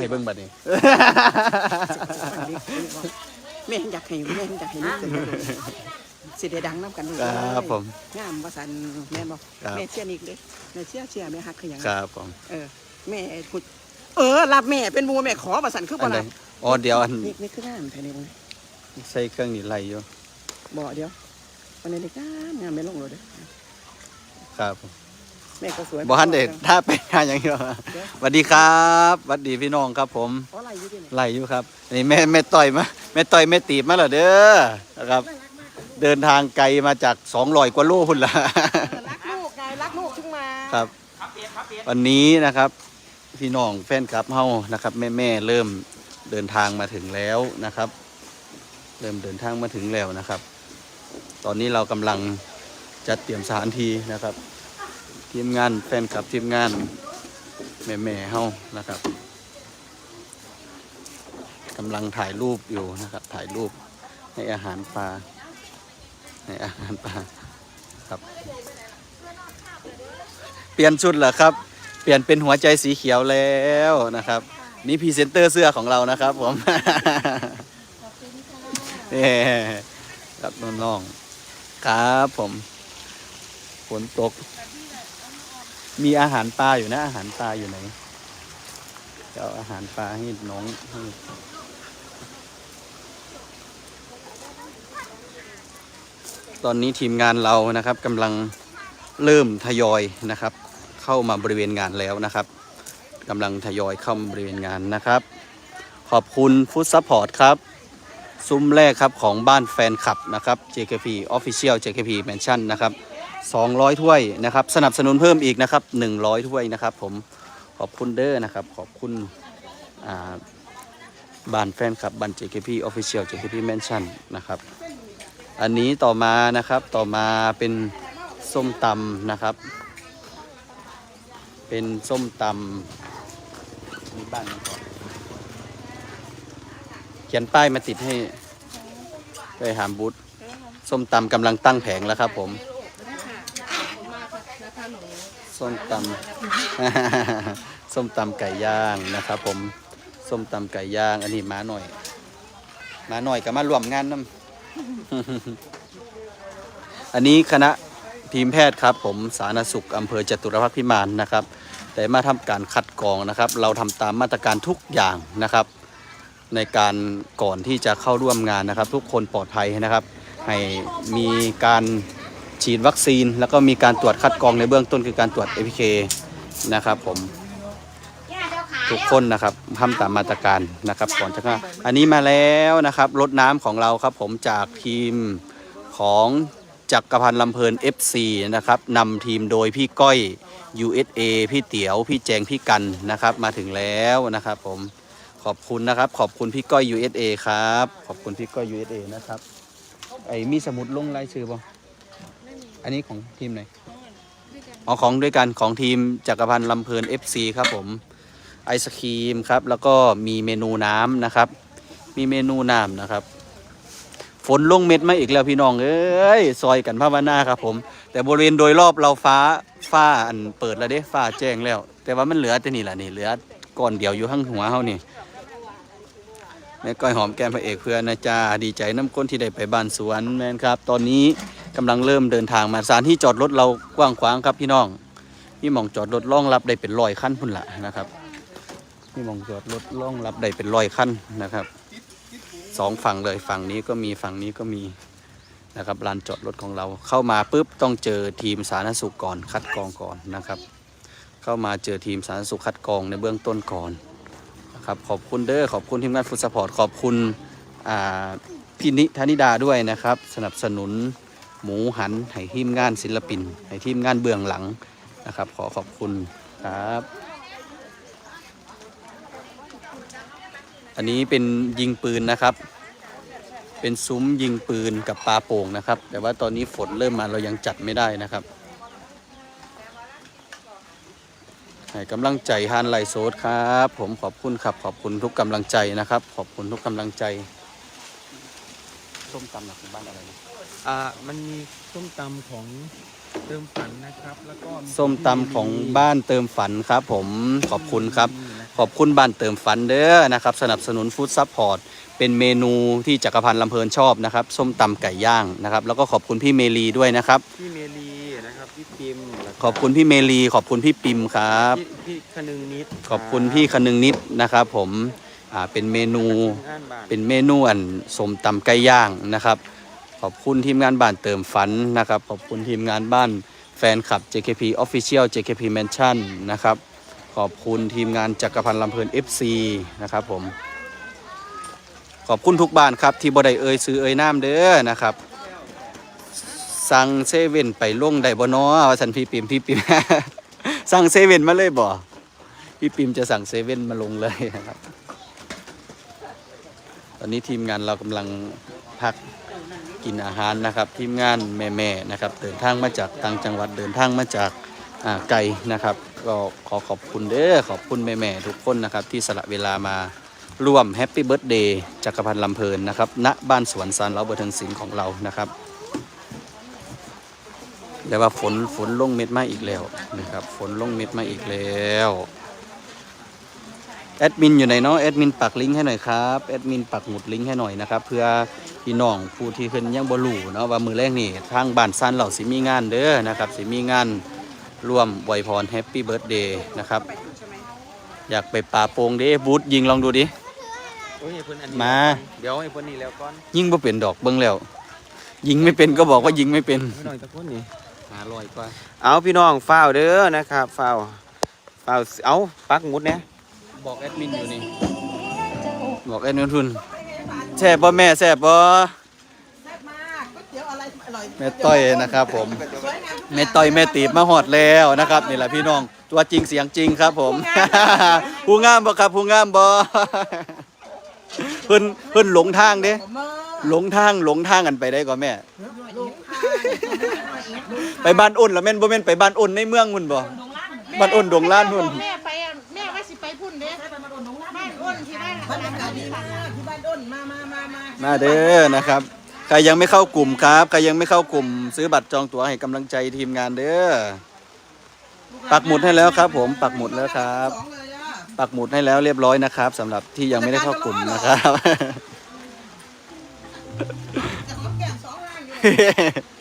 ให้เบิ่งบัดนี้แม่อยากให้แม่อยากให้นี่เป็นสิได้ดังน้ำกันลูกครับผมงามว่าสันแม่บอกครับ แม่เชื่อนิกเลยแม่เชื่อเชื่อแม่ฮักคือหยังครับผมเออแม่พูดเออรับแม่เป็นบูแม่ขอว่าสันคืออับ่นใดล่ะอ๋อเดี๋ยวอันนี่นี่คืองามแท้นี่บ่ใส่เครื่องนี่ไหลอยู่บ่เดี๋ยววันนี้ได้งามงามไม่ลงเลยเด้อครับผม แม่ก็สวยบ่ทันได้ถ้าไปหาหยังอยู่สวัสดีครับสวัสดีพี่น้องครับผมเพราะอะไรอยู่ที่ไหนไหลอยู่ครับนี่แม่แม่ต่อยมาแม่ต่อยแม่ตีบมาแล้วเด้อนะครับ เดินทางไกลมาจาก200กว่าโลพุ่นละรักลูกไงรักลูกขึ้นมาครับ วันนี้นะครับพี่น้องแฟนคลับเฮานะครับ แม่แม่ๆเริ่มเดินทางมาถึงแล้วนะครับ เริ่มเดินทางมาถึงแล้วนะครับ ตอนนี้เรากำลังจัดเตรียมสถานที่นะครับ ทีมงานแฟนคลับทีมงานแม่แม่เฮานะครับกำลังถ่ายรูปอยู่นะครับ ถ่ายรูปให้อาหารปลาให้อาหารปลาครับเปลี่ยนชุดเหรอครับ เปลี่ยนเป็นหัวใจสีเขียวแล้วนะครับ นี่พรีเซนเตอร์เสื้อของเรานะครับผมนี่ครับน้องๆครับผมฝนตก มีอาหารปลาอยู่นะ อาหารปลาอยู่ไหนจะเอาอาหารปลาให้น้องให้ตอนนี้ทีมงานเรานะครับกำลังเริ่มทยอยนะครับ เข้ามาบริเวณงานแล้วนะครับกำลังทยอยเข้ามาบริเวณงานนะครับ ขอบคุณฟุตซัพพอร์ตครับ ซุ้มแรกครับของบ้านแฟนคลับนะครับ JKP Official JKP Mansion นะครับ 200 ถ้วยนะครับ สนับสนุนเพิ่มอีกนะครับ 100 ถ้วยนะครับ ผมขอบคุณเด้อนะครับ ขอบคุณบ้านแฟนคลับบ้าน JKP Official JKP Mansion นะครับ อันนี้ต่อมานะครับต่อมาเป็นส้มตำนะครับ เป็นส้มตำมีบ้านก่อนเขียนป้ายมาติดให้ไปหามบุตรส้มตำกำลังตั้งแผงแล้วครับผม ส้มตำ ส้มตำไก่ย่างนะครับผม ส้มตำไก่ย่าง อันนี้มาหน่อย มาหน่อยก็มารวมงานน้ำอันนี้คณะทีมแพทย์ครับ ผมสาธารณสุขอำเภอจตุรพักษ์พิมานนะครับ แต่มาทำการคัดกรองนะครับ เราทำตามมาตรการทุกอย่างนะครับ ในการก่อนที่จะเข้าร่วมงานนะครับ ทุกคนปลอดภัยนะครับ ให้มีการ ฉีดวัคซีน แล้วก็มีการตรวจคัดกรองในเบื้องต้นคือการตรวจ APK นะครับผมทุกคนนะครับทำตามมาตรการนะครับก่อนจะเข้าอันนี้มาแล้วนะครับรถน้ำของเราครับผมจากทีมของจักรพันธ์ลำเพลิน FC นะครับนำทีมโดยพี่ก้อย USA พี่เตียว พี่แจง พี่กันนะครับ มาถึงแล้วนะครับผมขอบคุณนะครับ ขอบคุณพี่ก้อย USA ครับ ขอบคุณพี่ก้อย USA นะครับ ไอ้มีสมุดลงรายชื่อป่ อันนี้ของทีมไหนอ๋อของด้วยกันของทีมจักรพันธ์ลำเพลิน FC ครับผมไอศครีมครับ แล้วก็มีเมนูน้ำนะครับ มีเมนูน้ำนะครับ ฝนลงเม็ดมาอีกแล้วพี่น้องเอ้ยซอยกันภาวนาครับผม แต่บริเวณโดยรอบเราฟ้าฟ้าอันเปิดแล้วเด้ฟ้าแจ้งแล้ว แต่ว่ามันเหลือแต่นี่แหละนี่เหลือก้อนเดียวอยู่ข้างหัวเฮานี่แม่ก้อยหอมแก้มพระเอกเพื่อนนะจ้าดีใจน้ำก้นที่ได้ไปบ้านสวนแมนครับ ตอนนี้ กำลังเริ่มเดินทางมาสถานที่จอดรถเรากว้างขวางครับพี่น้องพี่หมองจอดรถรองรับได้เป็นร้อยคันพุ่นละนะครับพี่หมองจอดรถรองรับได้เป็นร้อยคันนะครับสองฝั่งเลยฝั่งนี้ก็มีฝั่งนี้ก็มีนะครับลานจอดรถของเราเข้ามาปุ๊บต้องเจอทีมสาธารณสุขก่อนคัดกรองก่อนนะครับ เข้ามาเจอทีมสาธารณสุขคัดกรองในเบื้องต้นก่อนนะครับขอบคุณเด้อขอบคุณทีมงานฟุตสปอร์ตขอบคุณพี่นิธนิดาด้วยนะครับ สนับสนุน หมูหันให้ทีมงานศิลปินให้ทีมงานเบื้องหลังนะครับ ขอขอบคุณครับ อันนี้เป็นยิงปืนนะครับ เป็นซุ้มยิงปืนกับปลาโป่งนะครับ แต่ว่าตอนนี้ฝนเริ่มมาเรายังจัดไม่ได้นะครับให้กำลังใจฮานไลโซดครับ ผมขอบคุณครับ ขอบคุณทุกกำลังใจนะครับ ขอบคุณทุกกำลังใจส้มตำหนักบ้านอะไรนะ อ่ามันมีส้มตำของเติมฝันนะครับ แล้วก็ส้มตำของบ้านเติมฝันครับ ผมขอบคุณครับนะคขอบคุณบ้านเติมฝันเด้อนะครับ สนับสนุนฟู้ดซัพพอร์ตเป็นเมนูที่จักรพันธ์ลำเพลินชอบนะครับ ส้มตำไก่ย่างนะครับ แล้วก็ขอบคุณพี่เมลีด้วยนะครับ พี่เมลีนะครับพี่พิมพ์แล้วก็ขอบคุณพี่เมลีขอบคุณพี่ปิมครับ พี่พี่คนึงนิดขอบคุณพี่คนึงนิดนะครับ ผมอ่าเป็นเมนูงานบ้าน เป็นเมนูอันสมตำไก่ย่างนะครับ ขอบคุณทีมงานบ้านเติมฝันนะครับ ขอบคุณทีมงานบ้านแฟนคลับ JKP Official JKP Mansion นะครับ ขอบคุณทีมงานจักรพันธ์ลำเพลิน FC นะครับผม ขอบคุณทุกบ้านครับ ที่บ่ได้เอ่ยซื้อเอ่ยน้ำเด้อนะครับ สั่งเซเว่นไปล่งได้บ่น้อว่าสันพี่ปิมพี่ปิม สั่งเซเว่นมาเลยบ่พี่ปิมจะสั่งเซเว่นมาลงเลยนะครับ ตอนนี้ทีมงานเรากำลังพัก กินอาหารนะครับทีมงานแม่ๆนะครับเดินทางมาจากต่างจังหวัดเดินทางมาจากไกลนะครับ ก็ขอขอบคุณเด้อขอบคุณแม่ๆทุกคนนะครับที่สละเวลามาร่วมแฮปปี้เบิร์ดเดย์จักรพันธ์ลำเพลินนะครับณบ้านสวนซานเราเบอร์เทิงศิลป์ของเรานะครับแต่ว่าฝนฝนลงเม็ดมาอีกแล้วนะครับฝนลงเม็ดมาอีกแล้ว แอดมินอยู่ไหนเนาะแอดมินปักลิงก์ให้หน่อยครับแอดมินปักหมุดลิงก์ให้หน่อยนะครับเพื่อพี่น้องผู้ที่ขึ้นยังบ่รู้เนาะว่ามือแรกนี่ทางบ้านซันเหล่าสิมีงานเด้อนะครับสิมีงานร่วมไวยพรแฮปปี้เบิร์ดเดย์นะครับอยากไปป่าโปงเด้บูธยิงลองดูดิโอ้ยให้เพิ่นอันนี้มา เดี๋ยวให้เพิ่นนี่แล้วก่อนยิงบ่เป็นดอกเบิ่งแล้ว ยิงไม่เป็นก็บอกว่ายิงไม่เป็นไม่ต้องตะพุ่นนี่หาลอยกว่าเอาพี่น้องฝ้าวเด้อนะครับฝ้าวฝ้าวเอาปักหมุดเนี่ย บอกแอดมินอยู่นี่ บอกแอดมินทุนแซ่บบ่แม่แซ่บบ่แซ่บมากก๋วยเตี๋ยวอะไรอร่อยแม่ต้อยนะครับ ผม สวยงามทุกแม่ต่อยแม่ตีบมาหอดแล้วนะครับนี่แหละพี่น้อง ตัวจริงเสียงจริงครับ ผม ผู้งามบ่ครับผู้งามบ่เพิ่นเพิ่นหลงทางเด้ผมมาหลงทางหลงทางกันไปได้ก่อนแม่ลุงค่ะไปบ้านอ้นแล้วแม่นบ่แม่นไปบ้านอ้นในเมืองมุ่นบ่ บ้านอ้นดงล้านพุ่น แม่ไปอะแม่ว่าสิไปพุ่นเด้บ้านอ้นที่ บ้านบรรยากาศดีมากที่บ้านด้นมามามามามาเด้อนะครับ ใครยังไม่เข้ากลุ่มครับ ใครยังไม่เข้ากลุ่ม ซื้อบัตรจองตั๋วให้กำลังใจทีมงานเด้อ ปักหมุดให้แล้วครับผมปักหมุดแล้วครับ สองเลยอะปักหมุดให้แล้วเรียบร้อยนะครับสำหรับที่ยังไม่ได้เข้ากลุ่มนะครับจะหอมแก้มสองล่างอยู่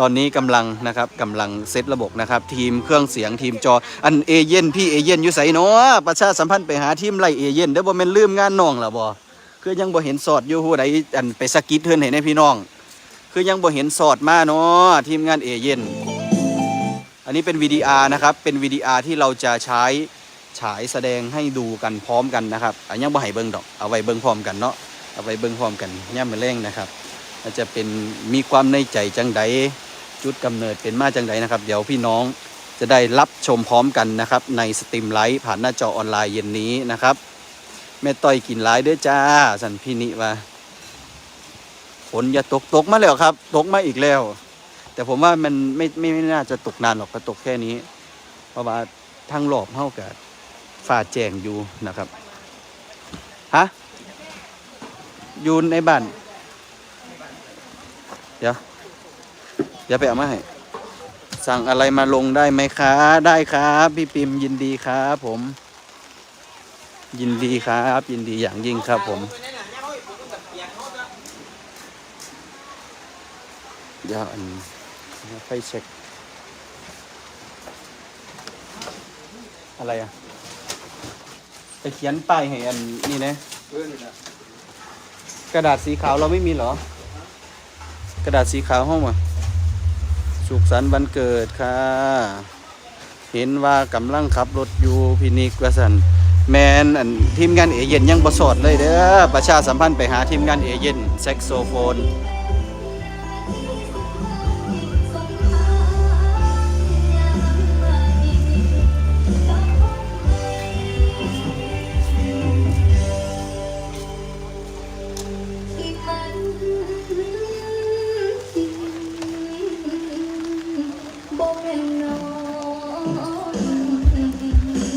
ตอนนี้กำลังนะครับกำลังเซตระบบนะครับ ทีมเครื่องเสียงทีมจออันเอเย่นพี่เอเย่นอยู่ไสเนาะประชาสัมพันธ์ไปหาทีมไล่เอเย่นเด้อบ่แม่นลืมงานน้องล่ะบ่คือยังบ่เห็นสอดอยู่ผู้ใดอันไปสกิดเทือนให้ในพี่น้อง คือยังบ่เห็นสอดมาเนาะทีมงานเอเย่นอันนี้เป็น VDR นะครับเป็น VDR ที่เราจะใช้ฉายแสดงให้ดูกันพร้อมกันนะครับอันยังบ่ให้เบิ่งดอกเอาไว้เบิ่งพร้อมกันเนาะเอาไว้เบิ่งพร้อมกันย่ามมื้อแรงนะครับอาจจะเป็นมีความในใจจังใด จุดกำเนิดเป็นมาจังใดนะครับ เดี๋ยวพี่น้องจะได้รับชมพร้อมกันนะครับ ในสตรีมไลฟ์ผ่านหน้าจอออนไลน์เย็นนี้นะครับแม่ต้อยกินไลฟ์ด้วยจ้า สันพี่นิว่าฝนอย่าตกตกมาแล้วครับ ตกมาอีกแล้ว แต่ผมว่ามันไม่ไม่ไม่น่าจะตกนานหรอกก็ตกแค่นี้ เพราะว่าทางหลอบเท่ากับฝ่าแจงอยู่นะครับฮะอยู่ในบ้าน เดี๋ยว เดี๋ยวไปเอามาให้สั่งอะไรมาลงได้ไหมคะ ได้ครับ พี่ปิมยินดีครับผม ยินดีครับ ยินดีอย่างยิ่งครับผม เดี๋ยวอันไฟเช็ค อะไรอะ ไปเขียนป้ายให้อันนี่นะกระดาษสีขาวเราไม่มีเหรอ กระดาษสีขาวห้องมา สุขสันต์วันเกิดค่ะ เห็นว่ากำลังขับรถอยู่พินิกวสันแมนอันทีมงานเอเย่นยังบสอดเลยเด้อประชาสัมพันธ์ไปหาทีมงานเอเย่นแซกโซโฟน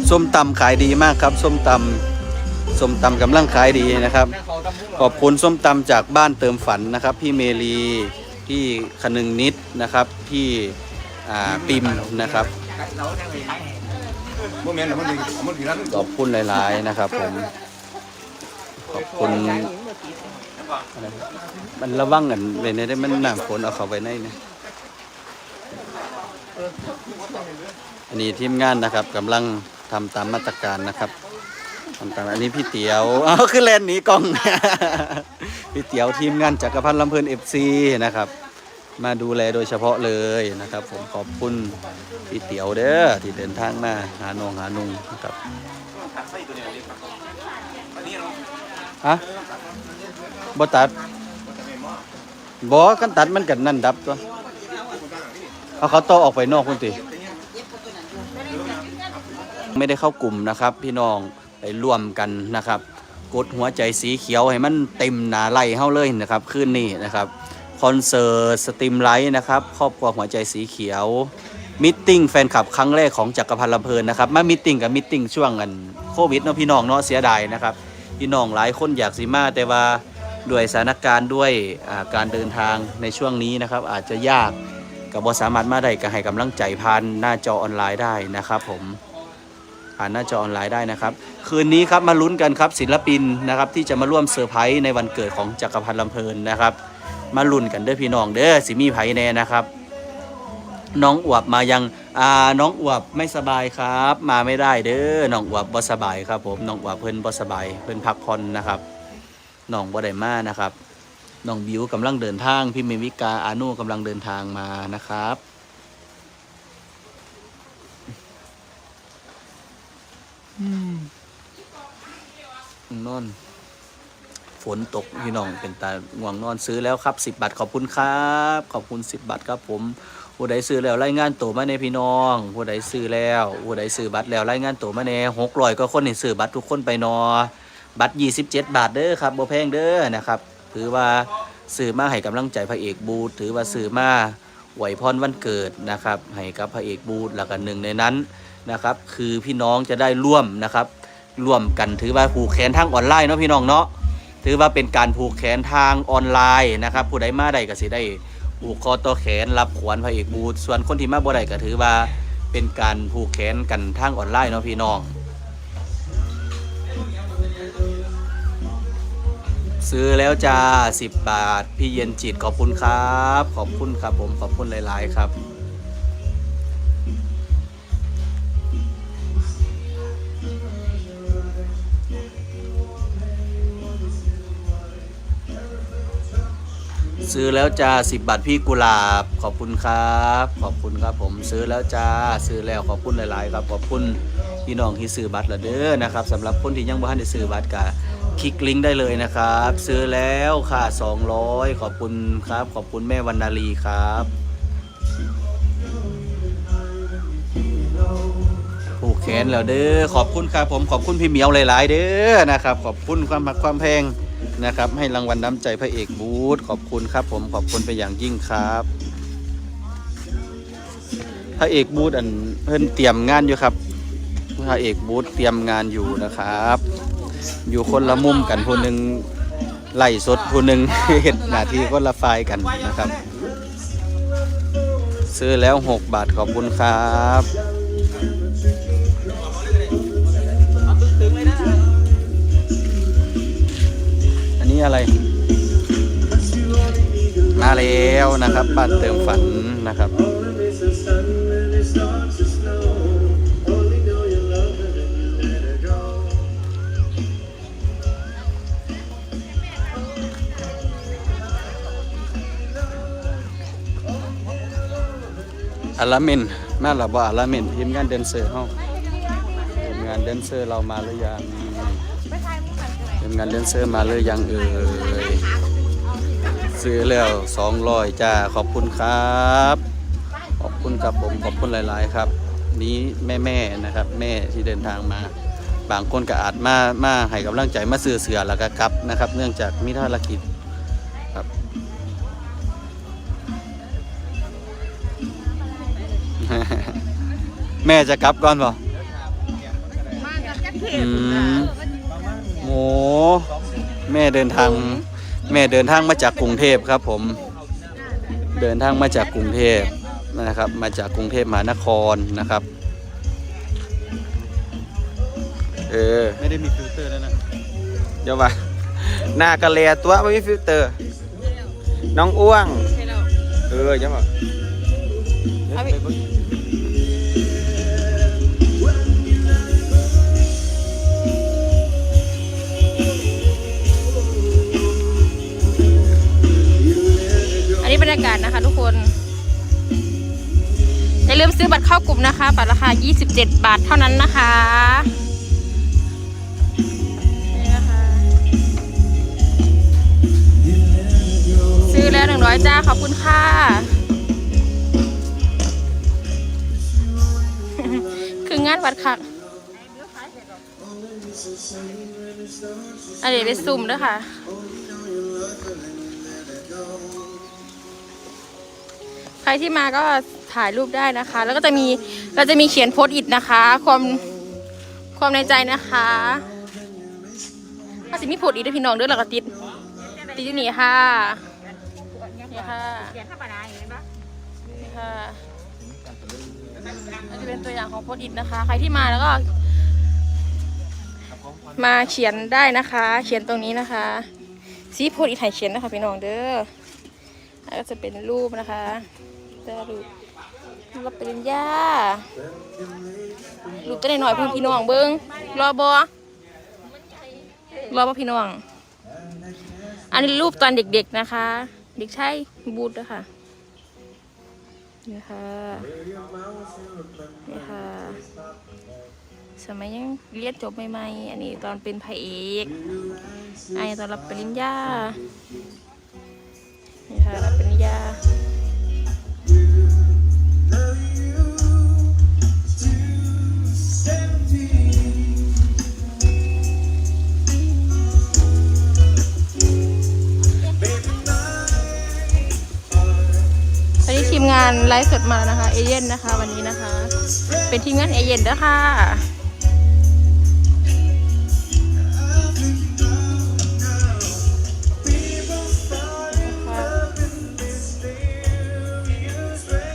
ส้มตำขายดีมากครับ ส้มตำส้มตำกำลังขายดีนะครับ ขอบคุณส้มตำจากบ้านเติมฝันนะครับ พี่เมลีพี่คนึงนิดนะครับพี่ปิมนะครับขอบคุณหลาย ๆ นะครับผมขอบคุณมันระวังกันไว้ในได้มันหน้ำฝนเอาเขาไปในนี่อันนี้ทีมงานนะครับกำลัง ทำตามมาตรการนะครับทำตามอันนี้พี่เตียวอ้าคือแลนหนีกล้อง พี่เตียวทีมงานจักรพันธ์ลำเพลินเอฟซีนะครับ มาดูแลโดยเฉพาะเลยนะครับ ผมขอบคุณพี่เตียวเด้อที่เดินทางมาหานองหานุงนะครับฮะบ่ตัดบ่กันตัดมันกันนั่นดับตัวเอาเขาต่อออกไปนอกคุณติ ไม่ได้เข้ากลุ่มนะครับ พี่น้องไปร่วมกันนะครับ กดหัวใจสีเขียวให้มันเต็มหนาไหลเฮาเลยนะครับคืนนี้นะครับคอนเสิร์ตสตรีมไลท์นะครับครอบครัวหัวใจสีเขียวมิทติ้งแฟนคลับครั้งแรกของจักรพันธ์ลำเพลินนะครับมามิทติ้งกับมิทติ้งช่วงกันโควิดเนาะพี่น้องเนาะเสียดายนะครับพี่น้องหลายคนอยากสิมาแต่ว่าด้วยสถานการณ์ด้วยาการเดินทางในช่วงนี้นะครับ อาจจะยากกับบสามารถมาได้ก็ให้กำลังใจผ่านหน้าจอออนไลน์ได้นะครับผม ผ่านหน้าจอออนไลน์ได้นะครับ คืนนี้ครับมาลุ้นกันครับศิลปินนะครับที่จะมาร่วมเซอร์ไพรส์ในวันเกิดของจักรพันธ์ลำเพลินนะครับ มาลุ้นกันเด้อพี่น้องเด้อสิมีไผแน่นะครับ น้องอวบมายังอ่าน้องอวบไม่สบายครับ มาไม่ได้เด้อน้องอวบบ่สบายครับผมน้องอวบเพิ่นบ่สบายเพิ่นพักผ่อนนะครับน้องบ่ได้มานะครับน้องบิวกำลังเดินทางพี่เมวิกาอานุกำลังเดินทางมานะครับ นอน ฝนตกพี่น้องเป็นตาง่วงนอนซื้อแล้วครับ10บาทขอบคุณครับ ขอบคุณ10บาทครับผมผู้ใดซื้อแล้วรายงานตัวมาในพี่น้อง ผู้ใดซื้อแล้วผู้ใดซื้อบัตรแล้วรายงานตัวมาในหกร้อยก็คนนี่ซื้อบัตรทุกคนไปนอ บัตร27บาทเด้อครับบ่แพงเด้อนะครับถือว่าซื้อมาให้กำลังใจพระเอกบูธถือว่าซื้อมาไหวพรวันเกิดนะครับให้กับพระเอกบูธแล้วกันหนึ่งในนั้น นะครับ คือพี่น้องจะได้ร่วมนะครับร่วมกันถือว่าผูกแขนทางออนไลน์เนาะพี่น้องเนาะถือว่าเป็นการผูกแขนทางออนไลน์นะครับ ผู้ใดมาได้ก็สิได้ผูกคอต่อแขนรับขวัญพระเอกบูธส่วนคนที่มาบ่ได้ก็ถือว่าเป็นการผูกแขนกันทางออนไลน์เนาะพี่น้อง ซื้อแล้วจ้า 10 บาท พี่เย็นจิตขอบคุณครับ ขอบคุณครับผมขอบคุณหลาย ๆ ครับ ซื้อแล้วจ้าสิบบาทพี่กุหลาบ ขอบคุณครับ ขอบคุณครับผมซื้อแล้วจ้าซื้อแล้วขอบคุณหลาย ๆ ครับขอบคุณพี่น้องที่ซื้อบัตรละเด้อนะครับสำหรับคนที่ยังบ่ทันได้ซื้อบัตรก็คลิกลิงก์ได้เลยนะครับ ซื้อแล้วค่ะ 200 ขอบคุณครับ ขอบคุณแม่วรรณาลีครับผูกแขนแล้วเด้อขอบคุณครับผมขอบคุณพี่เหมียวหลาย ๆ เด้อนะครับ ขอบคุณความรักความแพง นะครับ ให้รางวัลน้ำใจพระเอกบูธขอบคุณครับ ผมขอบคุณไปอย่างยิ่งครับพระเอกบูธอันเพิ่นเตรียมงานอยู่ครับพระเอกบูธเตรียมงานอยู่นะครับ อยู่คนละมุมกันผู้หนึ่งไล่สดผู้หนึ่งเห็ดหน้าที่คนละฝ่ายกันนะครับ ซื้อแล้ว 6 บาทขอบคุณครับ นี้อะไร มาแล้วนะครับ บ้านเติมฝันนะครับอาลาเมนมาหรือบ่อาลาเมนทีมงานแดนเซอร์เฮาทีมงานแดนเซอร์เรามาหรือยัง ทีมงานแดนเซอร์มาหรือยังเอ่ยซื้อแล้ว200จ้าขอบคุณครับ ขอบคุณครับผมขอบคุณหลาย ๆ ครับ นี้แม่ๆนะครับ แม่ที่เดินทางมา บางคนก็อาจมามาให้กำลังใจมาซื้อเสือแล้วก็กลับนะครับ เนื่องจากมีภารกิจครับแม่จะกลับก่อนเปล่ามาจากจักรเทอืพมโห แม่เดินทาง แม่เดินทางมาจากกรุงเทพครับ ผม เดินทางมาจากกรุงเทพนะครับ มาจากกรุงเทพมหานครนะครับ เออ ไม่ได้มีฟิลเตอร์แล้วนะเดี๋ยวว่าหน้ากระเลตัวไม่มีฟิลเตอร์ น้องอ้วงใช่แล้วเออจะบอกเอา นี้บรรยากาศนะคะ ทุกคน อย่าลืมซื้อบัตรเข้ากลุ่มนะคะ บัตรราคา 27 บาทเท่านั้นนะคะนี่นะคะซื้อแล้ว100จ้า ขอบคุณค่ะ คืองานวัดคักอันนี้ไปซุ่มด้วยค่ะ รที่มาก็ถ่ายรูปได้นะคะ แล้วก็จะมีเราจะมีเขียนโพสต์อิทนะคะ ความความในใจนะคะถ้าสิมีโพสต์อิทให้พี่น้องเด้วยเราก็ติดติดอยู่นี่ค่ะนี่ค่ะนี่ค่ะอันนี้เป็นตัวอย่างของโพสต์อิทนะคะ ใครที่มาแล้วก็ มาเขียนได้นะคะ เขียนตรงนี้นะคะสีโพสต์อิทให้เขียนนะคะพี่น้องเด้อแล้วก็จะเป็นรูปนะคะ แต่รูปรับปริญญารูปตัวหน่อยๆเพื่อนพี่น้องเบิ้งรอบอรอบอพี่น้อง อันนี้รูปตอนเด็กๆนะคะ เด็กชายบูธนะคะนี่ค่ะนี่ค่ะ สมัยยังเรียนจบใหม่ๆ อันนี้ตอนเป็นพระเอกอันนี้ตอนรับปริญญานี่ค่ะรับปริญญา ไลฟ์สดมาแล้วนะคะ เอเย่นนะคะ วันนี้นะคะ เป็นทีมงานเอเย่นด้วยค่ะ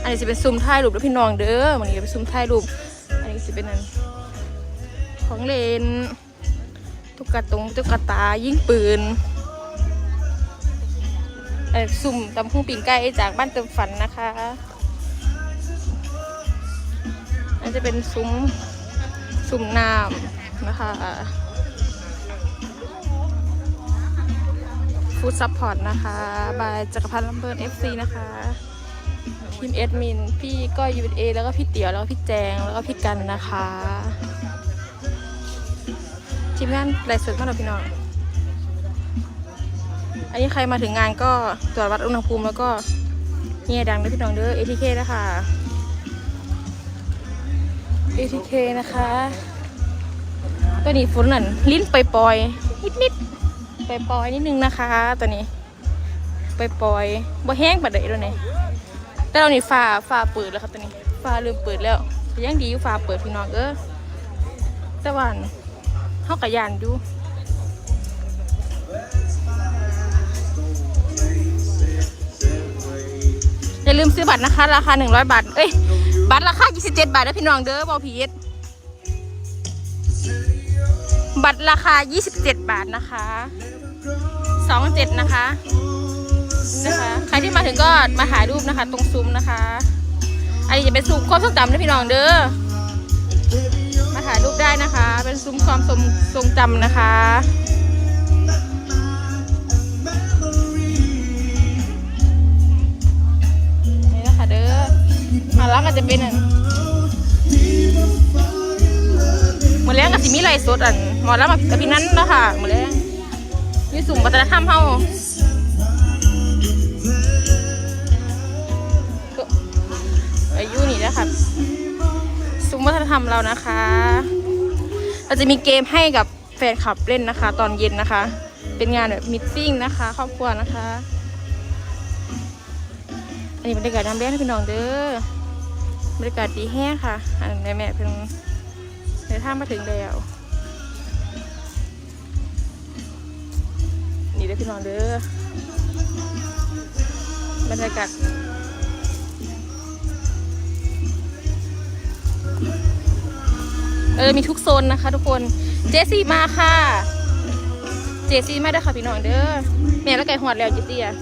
อันนี้จะเป็นซุมถ่ายรูปด้วยพี่น้องเด้อวันนี้จะเป็นซุมถ่ายรูป อันนี้จะเป็นอันของเล่นตุ๊กตงตุ๊กตายิงปืนเอ่อสุ่มตำพุงปิ่งไก่จากบ้านเติมฝันนะคะ นจะเป็นซุ้มสุ่มน้ำนะคะฟู้ดซัพพอร์ตนะคะบายจักรพันธ์ลำเบิร์น FC นะคะทีมเอดมิน พี่ก้อยยูเอแล้วก็พี่เตี๋ยว แล้วก็พี่แจง แล้วก็พี่กันนะคะทีมงานไลฟ์สดมาแล้วพี่น้องอันนี้ใครมาถึงงานก็ตรวจวัดอุณหภูมิแล้วก็เงียดังด้วยพี่น้องเด้อ ATK นะคะ ATK นะคะ ตัวนี้ฝนนั่นลิ้นปล่อยนิดนิดๆปล่อยนิดนึงนะคะ ตัวนี้ปล่อยบ่แห้งปานใดตัวนี้แต่เรานี่ฟ้าฟ้าเปิดแล้วครับตัวนี้ฟ้าเริ่มเปิดแล้วยังดีอยู่ฟ้าเปิดพี่น้องเด้อแต่วันเฮากะยานอยู่อย่าลืมซื้อบัตรนะคะ ราคา 100 บาท เอ้ย บัตรราคา 27 บาทนะพี่น้องเด้อบอพีเอสบัตรราคา 27 บาทนะคะ 27 นะคะนะคะใครที่มาถึงก็มาถ่ายรูปนะคะ ตรงซุ้มนะคะ อันนี้จะเป็นซุ้มความทรงจำนะพี่น้องเด้อ มาถ่ายรูปได้นะคะ เป็นซุ้มความทรงจำนะคะ ล้วก็จะเป็นอันหมือแรงกับสิมีไรสดอันหมอแล้วมากับพี่นั้นเนาะค่ะหมือแรงมีสุ่มวัฒนธรรมเฮาอายุนี่นะครับซุ้มวัฒนธรรมเรานะคะเราจะมีเกมให้กับแฟนคลับเล่นนะคะ ตอนเย็นนะคะ เป็นงานแบบมิทติ้งนะคะครอบครัวนะคะ อันนี้บรรยากาศน้ำแดงให้พี่น้องเด้อ บรรยากาศดีแห้งค่ะ อันแม่แม่เพิ่งในท่ามาถึงแล้วนี่เด้พี่น้องเด้อบรรยากาศเออ มีทุกโซนนะคะทุกคน เจซี่มาค่ะ เจซี่มาเด้ค่ะพี่น้องเด้อแม่แล้วไก่หอดแล้วเจซี่อะ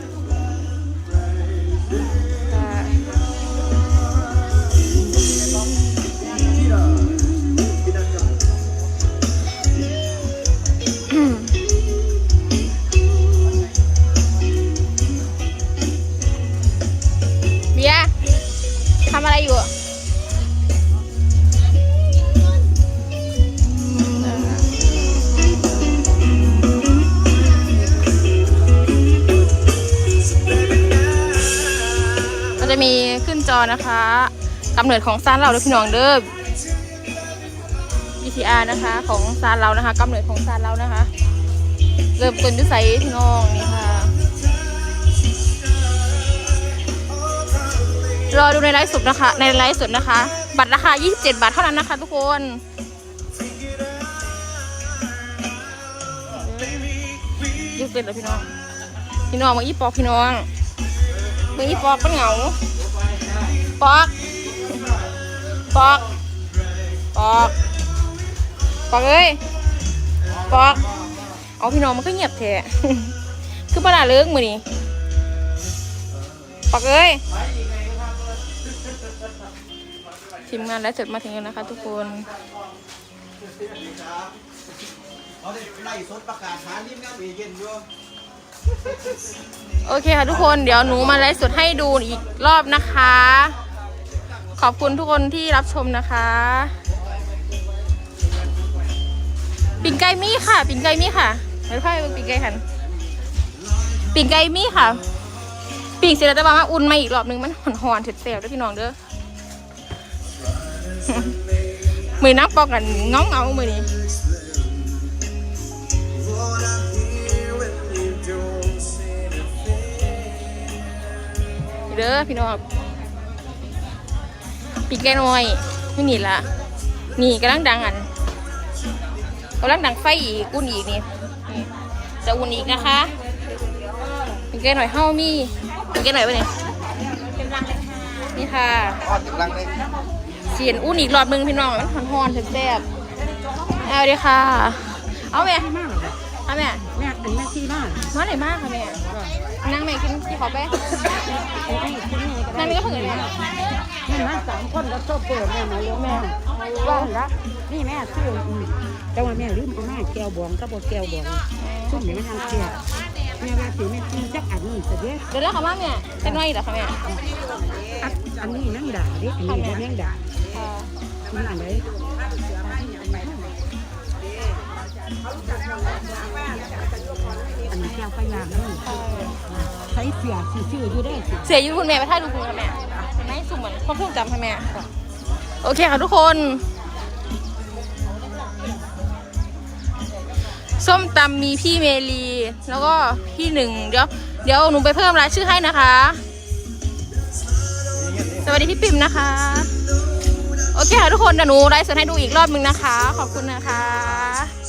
มีขึ้นจอนะคะกำเนิดของซานเราด้อพี่น้องเด้อ VTR นะคะ ของซานเรานะคะกำเนิดของซานเรานะคะ เริ่มต้นด้วยไซพี่น้องนี่ค่ะ รอดูในไลฟ์สดนะคะ ในไลฟ์สดนะคะ บัตรราคา 27 บาทเท่านั้นนะคะทุกคนยุกเต็นเลยพี่น้อง พี่น้องมาอีปอกพี่น้อง มาอีปอกมันเหงาปอก ปอก ปอก ปอกเอ้ย ปอก เอาพี่น้องมันก็เงียบแท้คือปัญหาเลิกมือนี่ปอกเอ้ยทีมงานและเสร็จมาถึงแล้วนะคะทุกคนไล่สดประกาศฐานนิ่งเงียบเย็นด้วย โอเคค่ะทุกคนเดี๋ยวหนูมาไลฟ์สดให้ดูอีกรอบนะคะ ขอบคุณทุกคนที่รับชมนะคะ ปิ่งไก่มี่ค่ะ ปิ่งไก่มี่ค่ะไม่ใช่ปิ่งไก่หันปิ่งไก่มี่ค่ะ ปิ่งเสร็จแล้วแต่ว่ามาอุ่นมาอีกรอบนึงมันหอนๆเสร็จๆด้วยพี่น้องเด้อมือนักปอกกันเงาเงาๆมือนี้ เด้อพี่น้องปีกแก่น้อยไม่นี่ละนี่กำลังดังอันกำลังดังไฟอีกอุ่นอีกนี่นี่จะอุ่นอีกนะคะปีกแก่หน่อยเฮ้ามีปีกแก่หน่อยไปเนี่ยนี่ค่ะเสียนอุ่นอีกรอบหนึงพี่น้องมันหอนๆแซ่บๆเอาเลยค่ะ เอาแม่เอาแม่แม่อันแม่ที่บ้านมาไหนมากค่ะแม่ นั่งแม่กินที่ขอไปนั่งนี่ก็เพิ่งเห็นมาแม่มาสามคนแล้วโซ่เปิดแม่มาเลี้ยงแม่ว่างละนี่แม่ซื้ออืมแต่ว่าแม่ลืมเอามาแก้วบวงก็บ่แก้วบวงซุ่มนี่มันทางเสียแม่ว่าสิแม่กินจักอันนี้ซะเด้อเดี๋ยวแล้วค่ะมาแม่จะน้อยเหรอคะแม่อันอันนี้แมงดาเด้อันนี้บ่แมงดาค่ะกินอันไห อันนี้แก้วปลายางนี่ใช้เสียซื่ออยู่ได้สิเสียอยูคุณแม่ไปท่าดูคุณค่ะแม่เห็นไหมสุ่มเหมือนความทรงจำค่ะแม่โอเคค่ะทุกคนส้มตำมีพี่เมลี แล้วก็พี่หนึ่งเดี๋ยวเดี๋ยวหนูไปเพิ่มรายชื่อให้นะคะ สวัสดีพี่ปิ่มนะคะ โอเคค่ะทุกคนเดี๋ยวหนูไลฟ์สดให้ดูอีกรอบนึงนะคะ ขอบคุณนะคะ